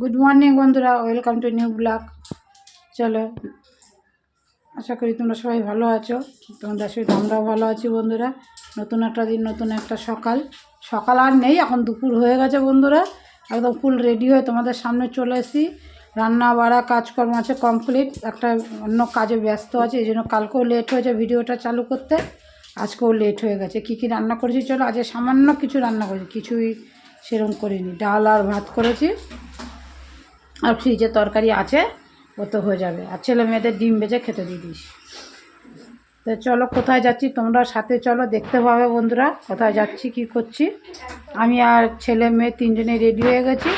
Good morning বন্ধুরা। Welcome to new blog চলো, আশা করি তোমরা সবাই ভালো আছো। তোমাদের সাথে আমরাও ভালো আছি, বন্ধুরা। নতুন একটা দিন, নতুন একটা সকাল। সকাল আর নেই, এখন দুপুর হয়ে গেছে, বন্ধুরা। একদম ফুল রেডি হয়ে তোমাদের সামনে চলে এসেছি। রান্না, বাড়া, কাজকর্ম আছে কমপ্লিট একটা অন্য কাজে ব্যস্ত আছে, এই জন্য কালকেও লেট হয়েছে ভিডিওটা চালু করতে। আজকেও লেট হয়ে গেছে। কী কী রান্না করেছি, চলো, আজকে সামান্য কিছু রান্না করেছি। কিছুই সেরকম করিনি। ডাল আর ভাত করেছি। আর ফ্রিজে তরকারি আছে, ও তো হয়ে যাবে। আর ছেলে মেয়েদের ডিম বেজে খেতে দিয়ে দিস। তো চলো, কোথায় যাচ্ছি তোমরা সাথে চলো, দেখতে পাবে বন্ধুরা কোথায় যাচ্ছি, কি করছি। আমি আর ছেলে মেয়ে তিনজনে রেডি হয়ে গেছি।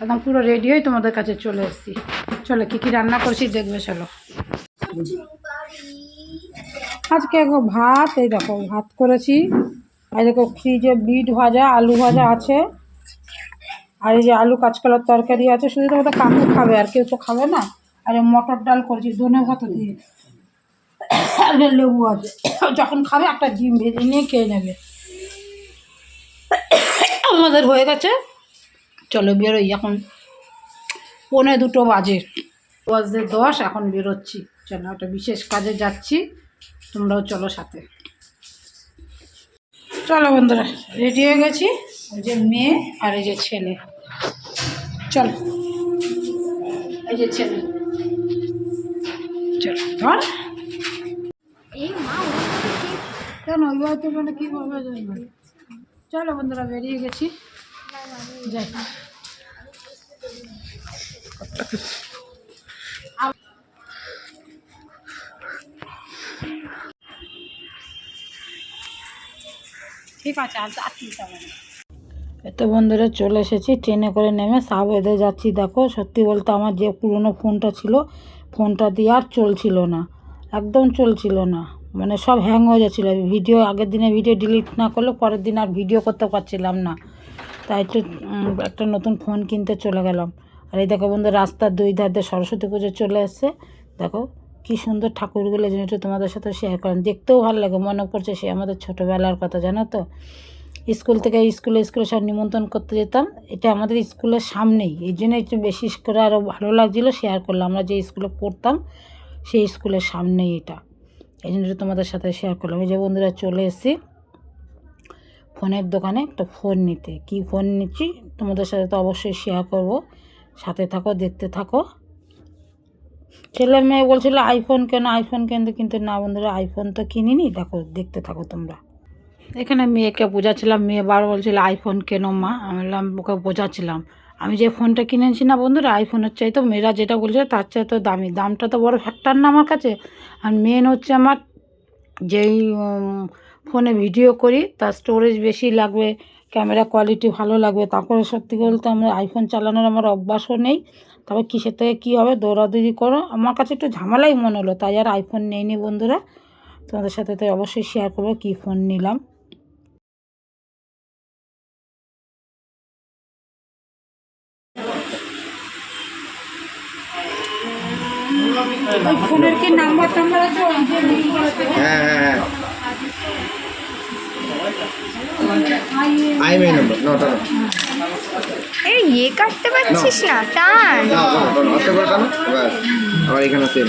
একদম পুরো রেডি হয়ে তোমাদের কাছে চলে এসেছি। চলো, কী কী রান্না করছি দেখবে, চলো। আজকে একো ভাত, এই দেখো, ভাত করেছি। আর দেখো, ফ্রিজে বিট ভাজা, আলু ভাজা আছে। আর এই যে আলু, কাঁচকলার তরকারি আছে, শুধু তো কাকু খাবে, আর কেউ তো খাবে না। আর মটর ডাল করেছি, ধনে ভাত দিয়ে। আর লেবু আছে। যখন খাবে, একটা ডিম ভেজে নিয়ে খেয়ে নেবে। আমাদের হয়ে গেছে। চলো বেরোই এখন। পৌনে দুটো বাজে। বাজে দশ, এখন বেরোচ্ছি। চলো, একটা বিশেষ কাজে যাচ্ছি। তোমরাও চলো সাথে। চলো বন্ধুরা রেডি হয়ে গেছি। ওই যে মেয়ে আর এই যে ছেলে। চল। এই যে ছেলে। চল, ধর। কেন, ওই বাড়িতে মানে কী হবে চলো বন্ধুরা, বেরিয়ে গেছি। যাই। ঠিক আছে আর আর না এত বন্ধুরা চলে এসেছি, ট্রেনে করে নেমে সাবেদে যাচ্ছি। দেখো, সত্যি বলতে আমার যে পুরনো ফোনটা ছিল, ফোনটা দিয়ে আর চলছিল না, একদম চলছিল না। মানে সব হ্যাং হয়ে যাচ্ছিল। ভিডিও, আগের দিনে ভিডিও ডিলিট না করলে পরের দিন আর ভিডিও করতে পারছিলাম না। তাই একটু একটা নতুন ফোন কিনতে চলে গেলাম। আর এই দেখো বন্ধু রাস্তার দুই ধার সরস্বতী পুজো চলে এসছে। দেখো, কি সুন্দর ঠাকুরগুলো এই জিনিসটা তোমাদের সাথে শেয়ার করেন দেখতেও ভালো লাগে, মনে পড়ছে সে আমাদের ছোটোবেলার কথা, জানো তো? স্কুল থেকে স্কুলে স্কুলে সব নিমন্ত্রণ করতে যেতাম। এটা আমাদের স্কুলের সামনেই। এই জন্য একটু বেশি করে আরও ভালো লাগছিল শেয়ার করলাম। আমরা যে স্কুলে পড়তাম, সেই স্কুলের সামনেই এটা। এই জন্য তোমাদের সাথে শেয়ার করলাম। এই যে বন্ধুরা চলে এসেছি ফোনের দোকানে একটা ফোন নিতে। কি ফোন নিচ্ছি তোমাদের সাথে তো অবশ্যই শেয়ার করব। সাথে থাকো, দেখতে থাকো। ছেলে মেয়ে বলছিল আইফোন কেন? আইফোন কেন কিন্তু না বন্ধুরা আইফোন তো কিনিনি। দেখো, দেখতে থাকো তোমরা। এখানে মেয়েকে বোঝাচ্ছিলাম, মেয়ে বার বলছিল আইফোন কেন মা? আমি বললাম, ওকে বোঝাচ্ছিলাম। আমি যে ফোনটা কিনেছি না বন্ধুরা আইফোনের চাই তো মেয়েরা যেটা বলছে তার চাইতে দামি। দামটা তো বড় ফ্যাক্টর না আমার কাছে। আর মেন হচ্ছে আমার যেই ফোনে ভিডিও করি, তার স্টোরেজ বেশি লাগবে ক্যামেরা কোয়ালিটি ভালো লাগবে। তারপরে সত্যি বলতে আমরা আইফোন চালানোর আমার অভ্যাসও নেই। তবে কিসের থেকে কী হবে, দৌড়াদৌড়ি করো? আমার কাছে একটু ঝামেলাই মনে হলো, তাই আর আইফোন নেইনি বন্ধুরা। তোমাদের সাথে তো অবশ্যই শেয়ার করব, কী ফোন নিলাম। ফোনের কি নাম্বার টাম্বার আছে? হ্যাঁ হ্যাঁ হ্যাঁ। নাম্বার নটা এই ইয়ে কাটতে পারছিস না টান। না আস্তে করে টানো ব্যাস। আবার এখানে সেম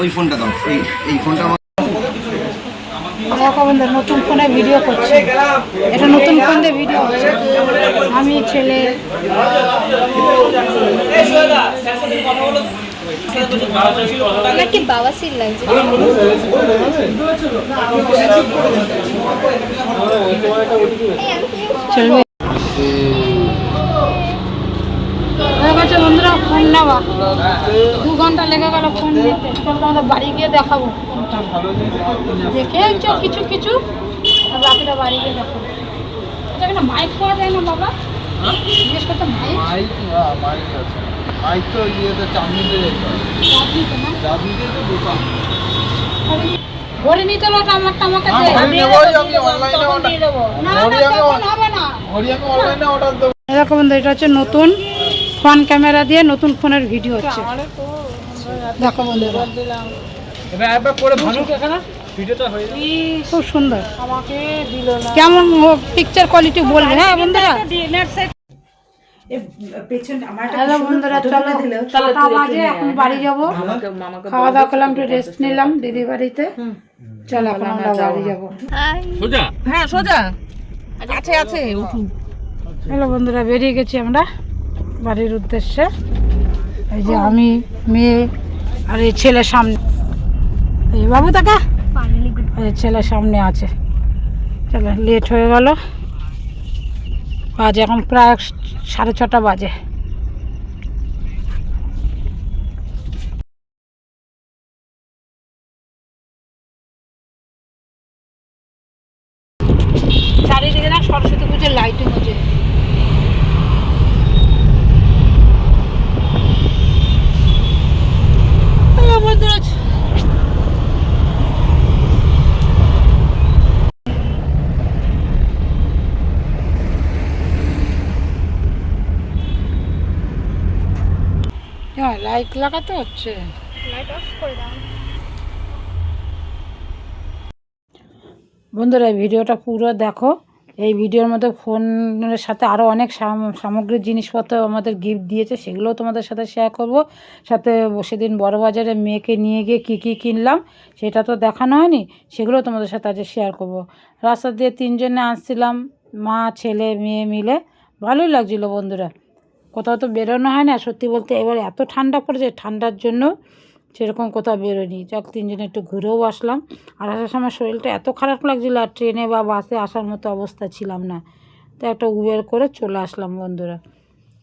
ওই ফোনটা দাও। এই এই ফোনটা আমার নতুন ফোনে ভিডিও করছে। এটা নতুন ফোন দিয়ে ভিডিও হচ্ছে। আমি ছেলে। কি বাবাসির লাগছে? চলবে হয়ে বন্ধুরা ফোন ঘণ্টা লেগে গেল ফোন নিতে চল তোমাদের বাড়ি গিয়ে দেখাবো। দেখে চ কিছু কিছু। আর বাকিটা বাড়ি গিয়ে দেখাবো আচ্ছা এখানে মাইক পাওয়া যায় না বাবা? জিজ্ঞেস করতে মাইক মাইক হ্যাঁ মাইক আছে। মাইক তো ইয়েতে চাঁদনিতে যেতে না? চাঁদনিতে তো দোকান। ঘড়ি নিতে লোক আমারটা আমাকে হ্যাঁ, দে আমি অনলাইনে অর্ডার না না ঘড়ি আমি তখন অন- হবে না। ঘড়ি আমি অনলাইনে অর্ডার দেবো। এরকম বন্ধু এটা হচ্ছে নতুন। ফ্রন্ট ক্যামেরা দিয়ে নতুন ফোনের ভিডিও হচ্ছে। দেখো বন্ধুরা। হয়ে খুব সুন্দর। কেমন পিকচার কোয়ালিটি বলবে হ্যাঁ বন্ধুরা? হ্যালো বন্ধুরা চলো ছটা বাজে এখন বাড়ি যাব। খাওয়া দাওয়া করলাম একটু রেস্ট নিলাম দিদি বাড়িতে। চলো এখন আমরা বাড়ি যাব। হ্যালো বন্ধুরা বেরিয়ে গেছি আমরা। বাড়ির উদ্দেশ্যে। এই যে আমি মেয়ে আর এই ছেলের সামনে। এই বাবু তাকা এই ছেলে সামনে আছে। চলো লেট হয়ে গেল। বাজে এখন প্রায় সাড়ে ছটা বাজে চারিদিকে না সরস্বতী পুজোর লাইটিং হচ্ছে আহ, বন্ধুরা হ্যাঁ লাইট লাগাতে হচ্ছে? লাইট অফ করে দাও। বন্ধুরা এই ভিডিওটা পুরো দেখো। এই ভিডিওর মধ্যে ফোনের সাথে আরও অনেক সাম- সামগ্রিক জিনিসপত্র আমাদের গিফট দিয়েছে সেগুলোও তোমাদের সাথে শেয়ার করব। সাথে সেদিন বড়বাজারে মেয়েকে নিয়ে গিয়ে কী কী কিনলাম সেটা তো দেখানো হয়নি সেগুলোও তোমাদের সাথে আজ শেয়ার করব। রাস্তা দিয়ে তিনজনে আসছিলাম মা ছেলে মেয়ে মিলে। ভালোই লাগছিল বন্ধুরা। কোথাও তো বেরোনো হয় না, সত্যি বলতে এবার এত ঠান্ডা পড়েছে, ঠান্ডার জন্য সেরকম কোথাও বেরোনি যাক, তিনজনে একটু ঘুরেও আসলাম। আর আসার সময় শরীরটা এত খারাপ লাগছিল, আর ট্রেনে বা বাসে আসার মতো অবস্থা ছিলাম না। তো একটা উবের করে চলে আসলাম বন্ধুরা।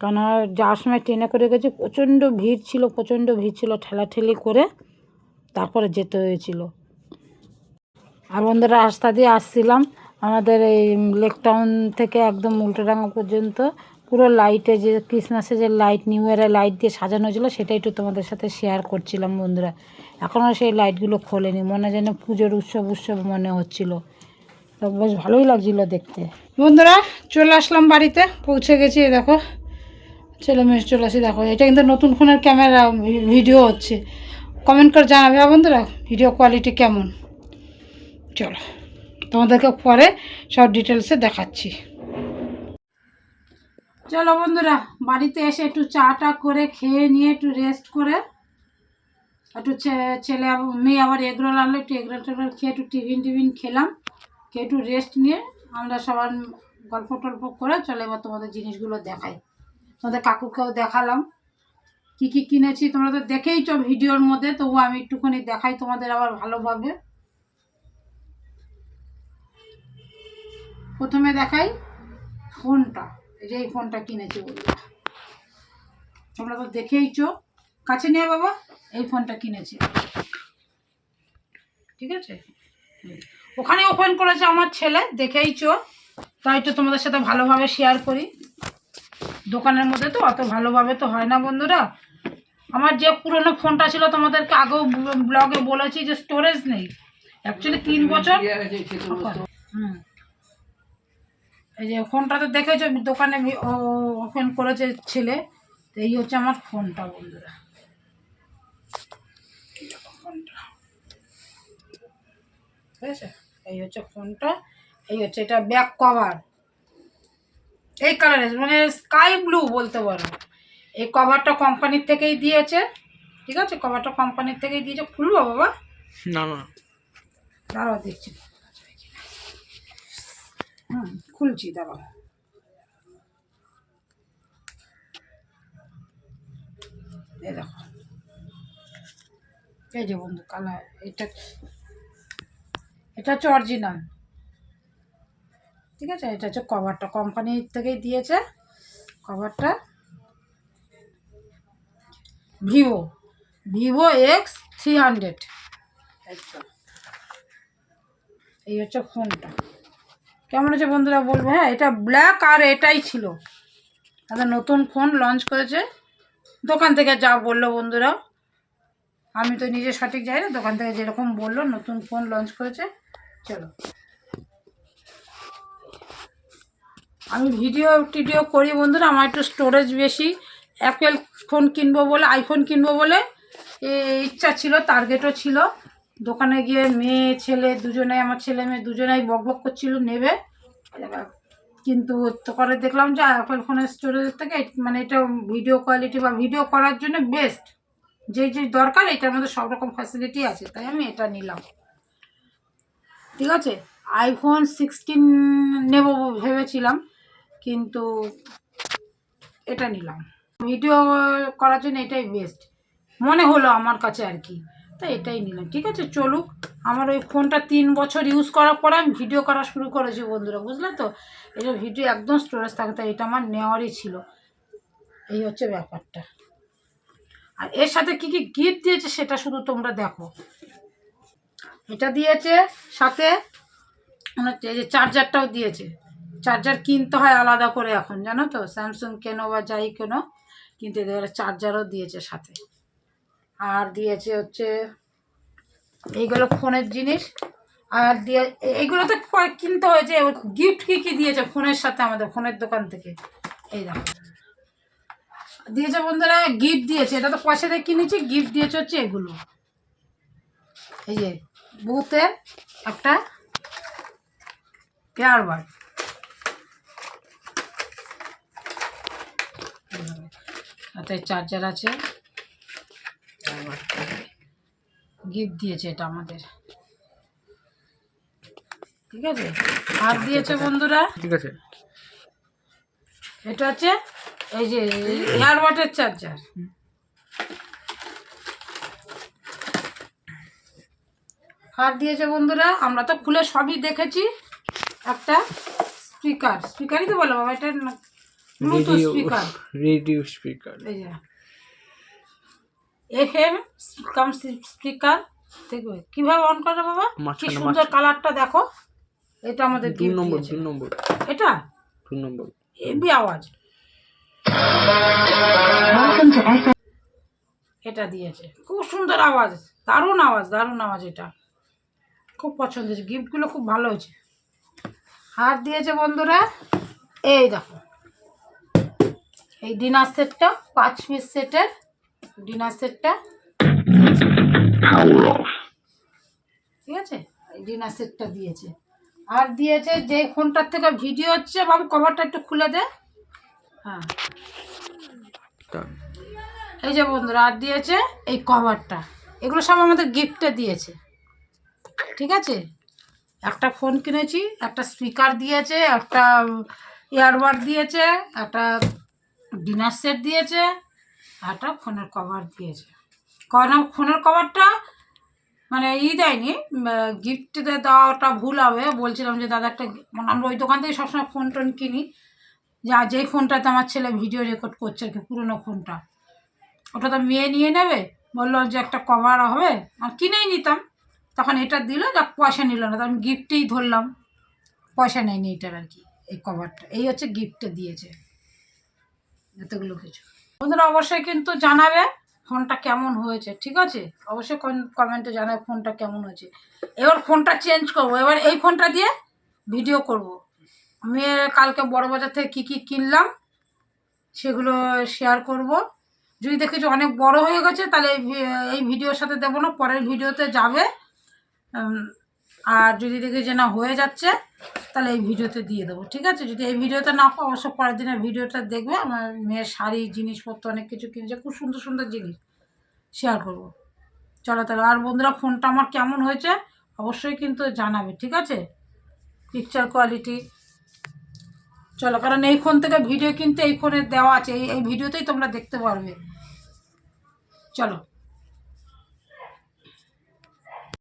কারণ যাওয়ার সময় ট্রেনে করে গেছি, প্রচণ্ড ভিড় ছিল, প্রচণ্ড ভিড় ছিল, ঠেলাঠেলি করে তারপরে যেতে হয়েছিল। আর বন্ধুরা, রাস্তা দিয়ে আসছিলাম আমাদের এই লেক টাউন থেকে একদম উল্টোডাঙ্গা পর্যন্ত। পুরো লাইটে যে ক্রিসমাসে যে লাইট নিউ ইয়ারের লাইট দিয়ে সাজানো ছিল সেটাই একটু তোমাদের সাথে শেয়ার করছিলাম বন্ধুরা। এখনও সেই লাইটগুলো খোলেনি, মনে যেন পুজোর উৎসব উৎসব মনে হচ্ছিল। তো বেশ ভালোই লাগছিল দেখতে। বন্ধুরা, চলে আসলাম বাড়িতে, পৌঁছে গেছি দেখো। ছেলে মেয়ে চলে আসি, দেখো। এটা কিন্তু নতুন ফোনের ক্যামেরা ভিডিও হচ্ছে। কমেন্ট করে জানাবে হ্যাঁ বন্ধুরা? ভিডিও কোয়ালিটি কেমন? চলো, তোমাদেরকে পরে সব ডিটেলসে দেখাচ্ছি। চলো বন্ধুরা, বাড়িতে এসে একটু চা টা করে খেয়ে নিয়ে একটু রেস্ট করে একটু ছেলে মেয়ে আবার এগরোল আনলো, একটু এগরোল টেগরোল খেয়ে একটু টিফিন টিফিন খেলাম, খেয়ে একটু রেস্ট নিয়ে আমরা সবার গল্প টল্প করে চলে এবার তোমাদের জিনিসগুলো দেখাই। তোমাদের কাকুকেও দেখালাম, কি কি কিনেছি তোমরা তো দেখেই চো ভিডিওর মধ্যে তবু আমি একটুখানি দেখাই তোমাদের আবার ভালোভাবে। প্রথমে দেখাই ফোনটা। যে এই ফোনটা কিনেছি বললাম তোমরা তো দেখেইছো কাছে নিয়ে বাবা এই ফোনটা কিনেছি ঠিক আছে ওখানে ওপেন করেছে আমার ছেলে দেখেইছো তাই তো তোমাদের সাথে ভালোভাবে শেয়ার করি দোকানের মধ্যে তো অত ভালোভাবে তো হয় না বন্ধুরা আমার যে পুরনো ফোনটা ছিল তোমাদেরকে আগেও ব্লগে বলেছি যে স্টোরেজ নেই অ্যাকচুয়ালি তিন বছর হুম এই যে ফোনটা তো দেখেছ দোকানে ওপেন করেছে ছেলে তো এই হচ্ছে আমার ফোনটা বন্ধুরা। এই ফোনটা ঠিক আছে এই হচ্ছে ফোনটা এই হচ্ছে এটা ব্যাক কভার এই কালারের মানে স্কাই ব্লু বলতে পারো। এই কভারটা কোম্পানির থেকেই দিয়েছে ঠিক আছে? কভারটা কোম্পানির থেকেই দিয়েছে। খুলবো বাবা? না না। দাঁড়াও দেখছি। হুম, খুলছি, দাঁড়াও। এই দেখো। এই যে বন্ধু, কালার, এটা এটা হচ্ছে অরিজিনাল ঠিক আছে? এটা হচ্ছে কভারটা কোম্পানির থেকেই দিয়েছে কভারটা Vivo Vivo X three hundred এই হচ্ছে ফোনটা কেমন হচ্ছে বন্ধুরা বলবে? হ্যাঁ এটা ব্ল্যাক আর এটাই ছিল। তাদের নতুন ফোন লঞ্চ করেছে। দোকান থেকে যা বলল বন্ধুরা। আমি তো নিজে সঠিক যাই না, দোকান থেকে যেরকম বলল, নতুন ফোন লঞ্চ করেছে। চলো। আমি ভিডিও টিডিও করি বন্ধুরা, আমার একটু স্টোরেজ বেশি। অ্যাপেল ফোন কিনবো বলে আইফোন কিনবো বলে ইচ্ছা ছিল টার্গেটও ছিল। দোকানে গিয়ে মেয়ে, ছেলে দুজনে আমার ছেলে মেয়ে দুজনেই বক বক করছিল, নেবে। কিন্তু করে দেখলাম যে অ্যাপেল ফোনের স্টোরেজের থেকে মানে এটা ভিডিও কোয়ালিটি বা ভিডিও করার জন্য বেস্ট যে যে দরকার, এটার মধ্যে সব রকম ফ্যাসিলিটি আছে, তাই আমি এটা নিলাম। ঠিক আছে? আইফোন সিক্সটিন নেব ভেবেছিলাম, কিন্তু এটা নিলাম। ভিডিও করার জন্য এটাই বেস্ট মনে হলো আমার কাছে আর কি। তাই এটাই নিলাম। ঠিক আছে, চলুক। আমার ওই ফোনটা তিন বছর ইউজ করার পরে আমি ভিডিও করা শুরু করেছি বন্ধুরা, বুঝলে তো? এটা ভিডিও একদম স্টোরেজ থাকে, তাই এটা আমার নেওয়ারই ছিল। এই হচ্ছে ব্যাপারটা। আর এর সাথে কি কি গিফট দিয়েছে সেটা শুধু তোমরা দেখো। এটা দিয়েছে সাথে এই যে চার্জারটাও দিয়েছে। চার্জার কিনতে হয় আলাদা করে এখন, জানো তো? স্যামসুং কেনো বা যাই কেনো, কিন্তু এদের চার্জারও দিয়েছে সাথে। আর দিয়েছে হচ্ছে, এইগুলো ফোনের জিনিস। আর দিয়ে এইগুলো তো কিনতে হয়েছে গিফট কী কী দিয়েছে ফোনের সাথে আমাদের, ফোনের দোকান থেকে। এই দেখো। দিয়েছে বন্ধুরা গিফট দিয়েছে, এটা তো পয়সা দিয়ে কিনেছি গিফট দিয়েছে হচ্ছে এগুলো। এই যে বুথের একটা এয়ারবাড তাতে চার্জার আছে। গিফট দিয়েছে এটা আমাদের। ঠিক আছে? আর দিয়েছে বন্ধুরা। ঠিক আছে। এটা হচ্ছে এই যে এয়ারবাডের চার্জার। আর দিয়েছে বন্ধুরা আমরা তো খুলে সবই দেখেছি। একটা স্পিকার। স্পিকারই তো বলো বাবা এটা ব্লুটুথ স্পিকার। Radio speaker. এই যে। এফ এম কাম স্পিকার দেখবে? কীভাবে অন করে বাবা? কি সুন্দর কালারটা দেখো। এটা আমাদের gift নম্বর। দু নম্বর। এটা? দু নম্বর। এবি আওয়াজ। এটা দিয়েছে। খুব সুন্দর আওয়াজ। দারুণ আওয়াজ দারুণ আওয়াজ এটা। খুব পছন্দ হয়েছে। গিফটগুলো খুব ভালো হয়েছে। হাত দিয়েছে বন্ধুরা। এই দেখো। এই ডিনার সেটটা পাঁচ পিস সেটের ডিনার সেটটা। ঠিক আছে? এই ডিনার সেটটা দিয়েছে। আর দিয়েছে যে ফোনটার থেকে ভিডিও হচ্ছে বাবু কভারটা একটু খুলে দে। হ্যাঁ। এই যে বন্ধুরা আর দিয়েছে এই কভারটা। এগুলো সব আমাদের গিফটে দিয়েছে। ঠিক আছে? একটা ফোন কিনেছি একটা স্পিকার দিয়েছে একটা ইয়ারবাড দিয়েছে একটা ডিনার সেট দিয়েছে। একটা ফোনের কভার দিয়েছে। কারণ ফোনের কভারটা মানে ই দেয়নি গিফটে দেওয়াটা ভুল হবে। বলছিলাম যে, দাদা একটা মানে আমরা ওই দোকান থেকে সবসময় ফোন টোন কিনি। যা যেই ফোনটাতে আমার ছেলে ভিডিও রেকর্ড করছে আর কি, পুরোনো ফোনটা। ওটা তো মেয়ে নিয়ে নেবে। বলল যে, একটা কভার হবে। আর কিনেই নিতাম। তখন এটা দিল, যা পয়সা নিল না, তখন গিফটেই ধরলাম। পয়সা নেয়নি এটার আর কি, এই কভারটা এই হচ্ছে গিফটে দিয়েছে। এতগুলো কিছু। বন্ধুরা অবশ্যই কিন্তু জানাবে ফোনটা কেমন হয়েছে, ঠিক আছে? অবশ্যই কমেন্টে জানাবে ফোনটা কেমন হয়েছে। এবার ফোনটা চেঞ্জ করব। এবার এই ফোনটা দিয়ে ভিডিও করব। আমি কালকে বড় বাজার থেকে কী কী কিনলাম সেগুলো শেয়ার করব। যদি দেখি যে অনেক বড় হয়ে গেছে, তাহলে এই ভিডিওর সাথে দেবো না, পরের ভিডিওতে যাবে। আর যদি দেখি যে না হয়ে যাচ্ছে তাহলে এই ভিডিওতে দিয়ে দেবো, ঠিক আছে? যদি এই ভিডিওতে না পাও, অবশ্য পরের দিনের ভিডিওটা দেখবে। আমার মেয়ের শাড়ি, জিনিসপত্র, অনেক কিছু কিনেছে, খুব সুন্দর সুন্দর জিনিস শেয়ার করব। চলো তাহলে, আর বন্ধুরা, ফোনটা আমার কেমন হয়েছে অবশ্যই কিন্তু জানাবে, ঠিক আছে? পিকচার কোয়ালিটি চলো, কারণ এই ফোন থেকে ভিডিও কিন্তু এই ফোনে দেওয়া আছে, এই এই ভিডিওতেই তোমরা দেখতে পারবে। চলো।